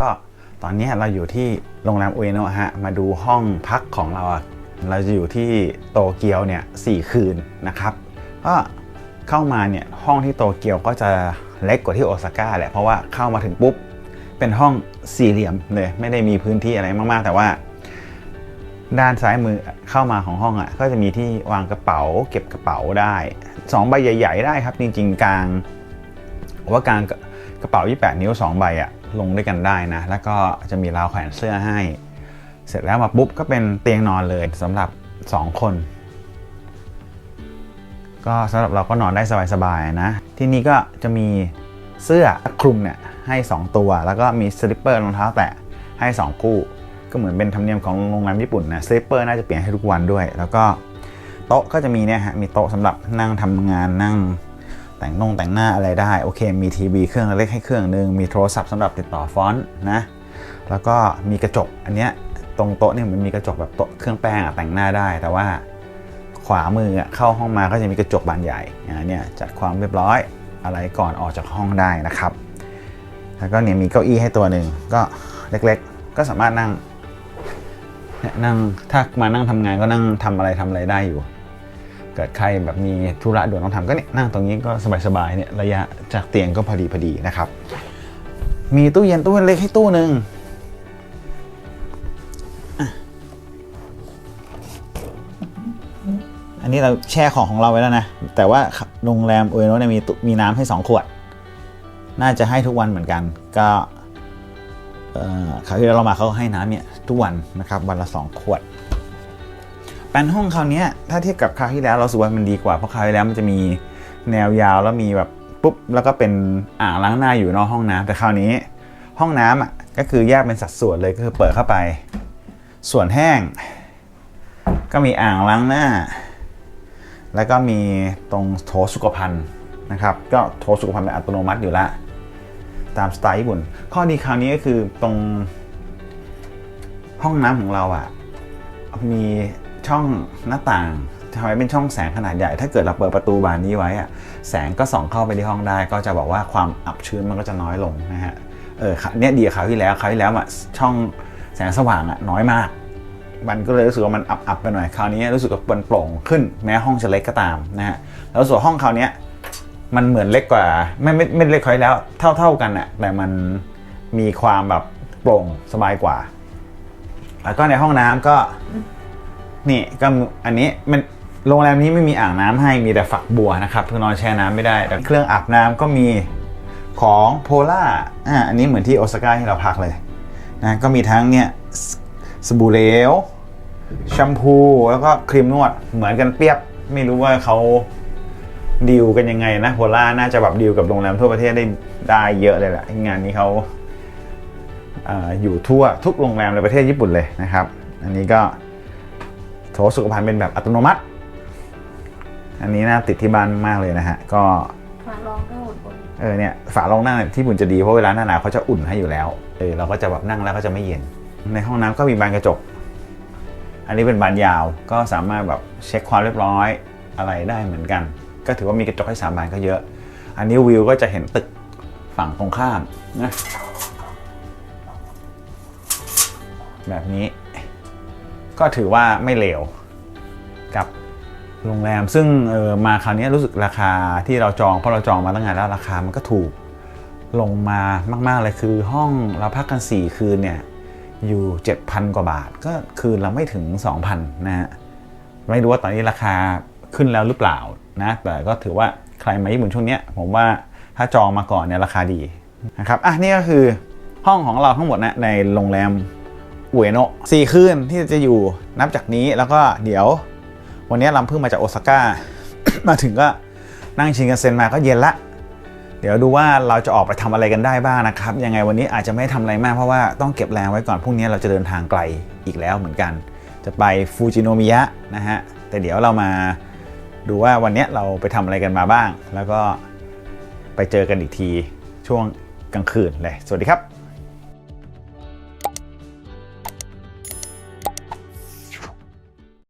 ก็ตอนนี้เราอยู่ที่โรงแรมอุเอโนะฮะมาดูห้องพักของเราอะเราจะอยู่ที่โตเกียวเนี่ยสคืนนะครับก็เข้ามาเนี่ยห้องที่โตเกียวก็จะเล็กกว่าที่โอซาก้าแหละเพราะว่าเข้ามาถึงปุ๊บเป็นห้องสี่เหลี่ยมเลยไม่ได้มีพื้นที่อะไรมากๆ แต่ว่า ด้านซ้ายมือเข้ามาของห้องอะก็จะมีที่วางกระเป๋า เก็บกระเป๋าได้สองใบใหญ่ ๆ ได้ครับ จริง ๆ กลางว่ากลาง กระเป๋า 28 นิ้ว 2 ใบอะลงด้วยกันได้นะ แล้วก็จะมีราวแขวนเสื้อให้ เสร็จแล้วมาปุ๊บก็เป็นเตียงนอนเลยสำหรับ 2 คน ก็สำหรับเราก็นอนได้สบายๆนะ ที่นี่ก็จะมีเสื้อคลุมเนี่ยให้ 2 ตัว แล้วก็มีสลิปเปอร์รองเท้าแตะให้ 2 คู่ ก็เหมือนเป็นธรรมเนียมของโรงแรมญี่ปุ่นนะสลิปเปอร์น่าจะเปลี่ยนให้ทุกวันด้วย แล้วก็โต๊ะก็จะมีเนี่ยฮะมีโต๊ะสำหรับนั่งทำงานนั่ง แต่งนงแต่งหน้าอะไรได้โอเค มีทีวีเครื่องเล็กให้เครื่องหนึ่งมีโทรศัพท์สำหรับติดต่อฟอนต์นะแล้วก็มีกระจกอันเนี้ยตรงโต๊ะเนี่ยมันมีกระจกแบบโต๊ะเครื่องแป้งอะแต่งหน้าได้ แต่ว่าขวามือเข้าห้องมาก็จะมีกระจกบานใหญ่อันเนี่ยจัดความเรียบร้อยอะไรก่อนออกจากห้องได้นะครับ แล้วก็เนี่ยมีเก้าอี้ให้ตัวหนึ่งก็เล็กๆ ก็สามารถนั่งนั่งถ้ามานั่งทำงานก็นั่งทำอะไรทำอะไรได้อยู่ เกิดใครแบบมีธุระด่วนต้องทำก็เนี่ยนั่งตรงนี้ก็สบายๆเนี่ยระยะจากเตียงก็พอดีพอดีนะครับ มีตู้เย็นตู้เล็กให้ตู้หนึ่งอันนี้เราแช่ของของเราไว้แล้วนะ แต่ว่าโรงแรมโอเอโนเนี่ยมีมีน้ำให้ 2 ขวด น่าจะให้ทุกวันเหมือนกัน ก็เอ่อคราที่เรามาเขาให้น้ำเนี่ยทุกวันนะครับวันละ 2 ขวด แปลนห้องคราวนี้ถ้าเทียบกับคราวที่แล้วเราสูว่ามันดีกว่าเพราะคราวที่แล้วมันจะมีแนวยาวแล้วมีแบบปุ๊บแล้วก็เป็นอ่างล้างหน้าอยู่นอกห้องน้ำแต่คราวนี้ห้องน้ำอะก็คือแยกเป็นสัดส่วนเลยก็คือเปิดเข้าไป ส่วนแห้ง ก็มีอ่างล้างหน้า แล้วก็มีตรงโถสุขภัณฑ์นะครับ ก็โถสุขภัณฑ์เป็นอัตโนมัติอยู่ล้วตามสไตล์ญี่ปุ่น ข้อดีคราวนี้ก็คือตรงห้องน้ำของเราอะมี ช่องหน้าต่างทำไมเป็นช่องแสงขนาดใหญ่ ถ้าเกิดเราเปิดประตูบานนี้ไว้อะแสงก็ส่องเข้าไปที่ห้องได้ ก็จะบอกว่าความอับชื้นมันก็จะน้อยลงนะฮะเออเนี่ยดีคราวที่แล้วคราวที่แล้วอะช่องแสงสว่างอะน้อยมาก มันก็เลยรู้สึกว่ามันอับๆไปหน่อยคราวนี้รู้สึกว่ามันโปร่งขึ้นแม้ห้องจะเล็กก็ตามนะฮะแล้วส่วนห้องคราวนี้มันเหมือนเล็กกว่า ไม่ไม่ไม่เล็กคราวที่แล้วเท่าเท่ากันอะแต่มันมีความแบบโปร่งสบายกว่า แล้วก็ในห้องน้ำก็ นี่ก็อันนี้มันโรงแรมนี้ไม่มีอ่างน้ำให้มีแต่ฝักบัวนะครับคือนอนแช่น้ำไม่ได้ แต่เครื่องอาบน้ำก็มีของโพล่าอ่าอันนี้เหมือนที่โอซาก้าที่เราพักเลยนะก็มีทั้งเนี่ยสสบู่เหลวแชมพูแล้วก็ครีมนวดเหมือนกันเปรียบ ไม่รู้ว่าเขาดีลกันยังไงนะโพล่าน่าจะแบบดีลกับโรงแรมทั่วประเทศได้ได้เยอะเลยแหละงานนี้เขาอ่าอยู่ทั่วทุกโรงแรมในประเทศญี่ปุ่นเลยนะครับ อันนี้ก็ โถสุขภัณฑ์เป็นแบบอัตโนมัติ อันนี้น่าติดที่บ้านมากเลยนะฮะ ก็ฝาลองก็อุ่นเออเนี่ยฝารองนั่งเนี่ยที่บุญจะดีเพราะเวลาหน้าหนาวเขาจะอุ่นให้อยู่แล้วเออเราก็จะแบบนั่งแล้วก็จะไม่เย็น ในห้องน้ำก็มีบานกระจก อันนี้เป็นบานยาวก็สามารถแบบเช็คความเรียบร้อยอะไรได้เหมือนกัน ก็ถือว่ามีกระจกให้สามบานก็เยอะ อันนี้วิวก็จะเห็นตึกฝั่งตรงข้ามนะแบบนี้ ก็ถือว่าไม่เลวกับโรงแรมซึ่งเออมาคราวนี้รู้สึกราคาที่เราจองเพราะเราจองมาตั้งนานแล้วราคามันก็ถูกลงมามากๆเลยคือห้องเราพักกัน 4 คืนเนี่ยอยู่ 7,000 กว่าบาท ก็คืนเราไม่ถึง 2,000นะฮะไม่รู้ว่าตอนนี้ราคาขึ้นแล้วหรือเปล่านะแต่ก็ถือว่าใครมาญี่ปุ่นช่วงนี้ผมว่าถ้าจองมาก่อนเนี่ยราคาดีนะครับอะนี่ก็คือห้องของเราทั้งหมดนะในโรงแรม อุเอโนะสี่คืนที่จะอยู่นับจากนี้แล้วก็เดี๋ยว วันนี้ลำพิ่งมาจากโอซาก้ามาถึงก็นั่งชินกันเซ็นมาก็เย็นละ เดี๋ยวดูว่าเราจะออกไปทำอะไรกันได้บ้างนะครับ ยังไงวันนี้อาจจะไม่ทำอะไรมากเพราะว่าต้องเก็บแรงไว้ก่อนพรุ่งนี้เราจะเดินทางไกลอีกแล้วเหมือนกัน จะไปฟูจิโนมิยะนะฮะแต่เดี๋ยวเรามาดูว่าวันนี้เราไปทำอะไรกันมาบ้าง แล้วก็ไปเจอกันอีกทีช่วงกลางคืนเลย สวัสดีครับ